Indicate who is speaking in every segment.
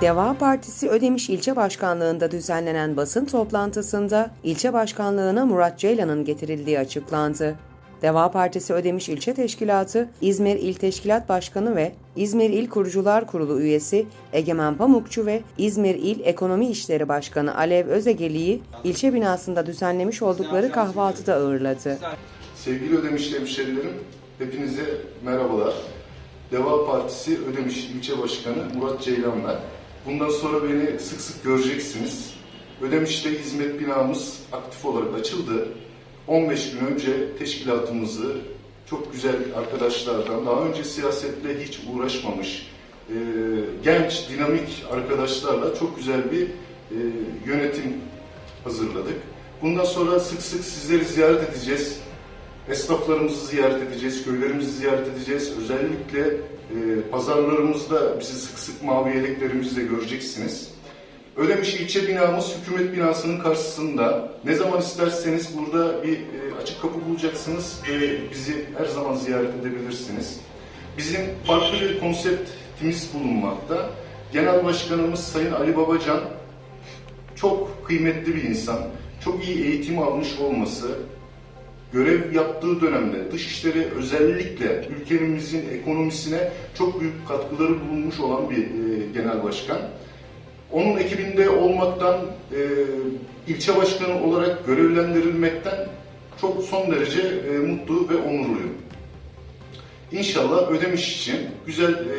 Speaker 1: Deva Partisi Ödemiş İlçe Başkanlığı'nda düzenlenen basın toplantısında ilçe başkanlığına Murat Ceylan'ın getirildiği açıklandı. Deva Partisi Ödemiş İlçe Teşkilatı, İzmir İl Teşkilat Başkanı ve İzmir İl Kurucular Kurulu üyesi Egemen Pamukçu ve İzmir İl Ekonomi İşleri Başkanı Alev Özegeli'yi ilçe binasında düzenlemiş oldukları kahvaltıda ağırladı.
Speaker 2: Sevgili Ödemiş hemşerilerim, hepinize merhabalar. Deva Partisi Ödemiş İlçe Başkanı Murat Ceylan ben. Bundan sonra beni sık sık göreceksiniz. Ödemiş'te hizmet binamız aktif olarak açıldı. 15 gün önce teşkilatımızı çok güzel arkadaşlardan, daha önce siyasetle hiç uğraşmamış, e, genç, dinamik arkadaşlarla çok güzel bir e, yönetim hazırladık. Bundan sonra sık sık sizleri ziyaret edeceğiz. Esnaflarımızı ziyaret edeceğiz, köylerimizi ziyaret edeceğiz. Özellikle e, pazarlarımızda bizi sık sık mavi yeleklerimizle göreceksiniz. Ödemiş ilçe binamız hükümet binasının karşısında. Ne zaman isterseniz burada bir e, açık kapı bulacaksınız ve bizi her zaman ziyaret edebilirsiniz. Bizim farklı bir konseptimiz bulunmakta. Genel Başkanımız Sayın Ali Babacan çok kıymetli bir insan. Çok iyi eğitim almış olması, görev yaptığı dönemde dışişleri özellikle ülkemizin ekonomisine çok büyük katkıları bulunmuş olan bir e, genel başkan. Onun ekibinde olmaktan, e, ilçe başkanı olarak görevlendirilmekten çok son derece e, mutlu ve onurluyum. İnşallah Ödemiş için güzel e,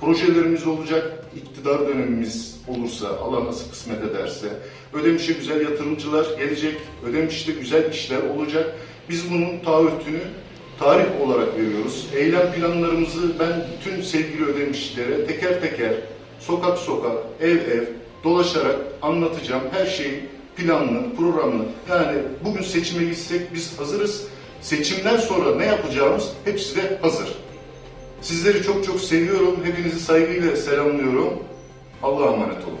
Speaker 2: projelerimiz olacak. İktidar dönemimiz olursa, Allah nasıl kısmet ederse. Ödemiş'e güzel yatırımcılar gelecek. Ödemiş'te güzel işler olacak. Biz bunun taahhütünü tarih olarak veriyoruz. Eylem planlarımızı ben bütün sevgili ödemişlere teker teker, sokak sokak, ev ev dolaşarak anlatacağım. Her şeyi planlı, programlı. Yani bugün seçime gitsek biz hazırız. Seçimden sonra ne yapacağımız hepsi de hazır. Sizleri çok çok seviyorum. Hepinizi saygıyla selamlıyorum. Allah'a emanet olun.